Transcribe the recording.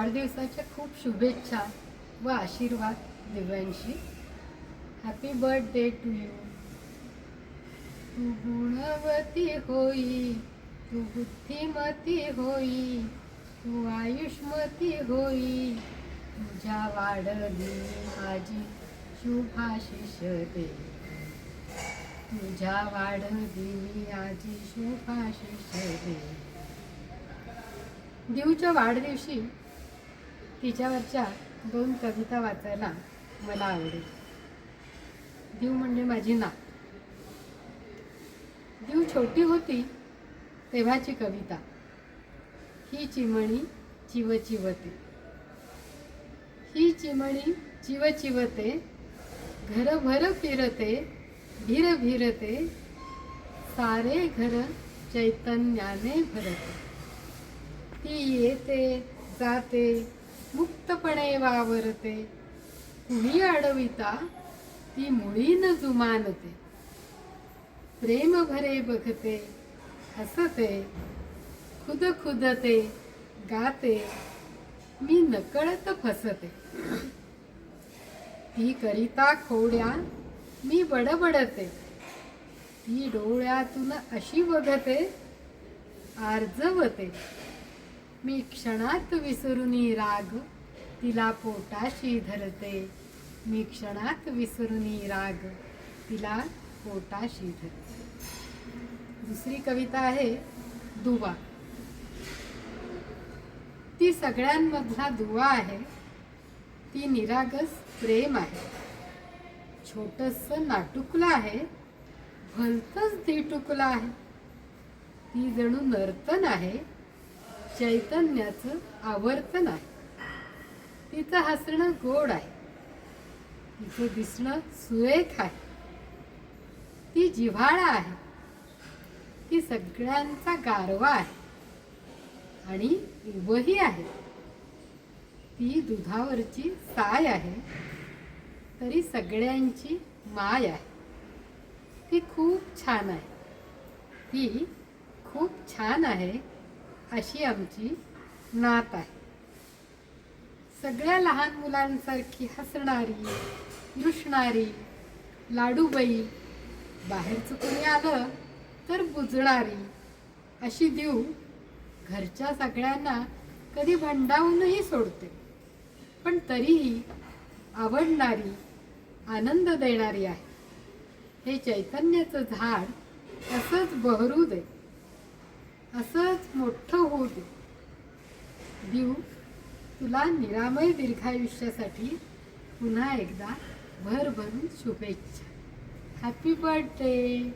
वाढदिवसाच्या खूप शुभेच्छा व आशीर्वाद Divyanshi. Happy birthday to you तू गुणवती होई तू बुद्धिमती होई तू आयुष्मती होई. तुझ्या वाढली माझी शुभाशिष दे. तुझ्या वाढली आजी शुभाशिष दे. दिवच्या वाढदिवशी तिच्यावरच्या दोन कविता वाचायला मला आवडेल. दीव म्हणजे माझी नाक दीव छोटी होती तेव्हाची कविता. ही चिमणी चिवचिवते. ही चिमणी चिवचिवते. घरभर फिरते भिर भिरते सारे घर चैतन्याने भरते. ती येते जाते मुक्तपणे वावरते. कुणी अडविता ती मुळीन जुमानते. प्रेम भरे बघते हसते खुद खुदते गाते मी नकळत फसते. ती करिता खोड्या मी बडबडते. ती डोळ्यातून अशी बघते आर्जवते. मी क्षणात विसरून राग तिला पोटाशी धरते. मी क्षणात विसरून राग तिला पोटाशी धरते. दुसरी कविता आहे दुवा. ती सगळ्यांमधला दुवा आहे. ती निरागस प्रेम आहे. छोटस नाटुकलं आहे. भलतंच धिटुकलं आहे. ती जणू नर्तन आहे. चैतन्याचं आवर्तन आहे. तिचं हसणं गोड आहे. तिचं दिसणं सुरेख आहे. ती जिव्हाळा आहे. ती सगळ्यांचा गारवा आहे. आणि उभही आहे. ती दुधावरची साय आहे. तरी सगळ्यांची माय आहे. ती खूप छान आहे. ती खूप छान आहे. अशी आमची नात आहे. सगळ्या लहान मुलांसारखी हसणारी रुसणारी लाडूबाई बाहेरचं कोणी आलं तर बुजणारी अशी देऊ घरच्या सगळ्यांना कधी भंडावूनही सोडते. पण तरीही आवडणारी आनंद देणारी आहे. हे चैतन्याचं झाड असंच बहरू दे. असंच मोठं होऊ दे देऊ तुला निरामय दीर्घायुष्यासाठी पुन्हा एकदा भरभरून शुभेच्छा. Happy birthday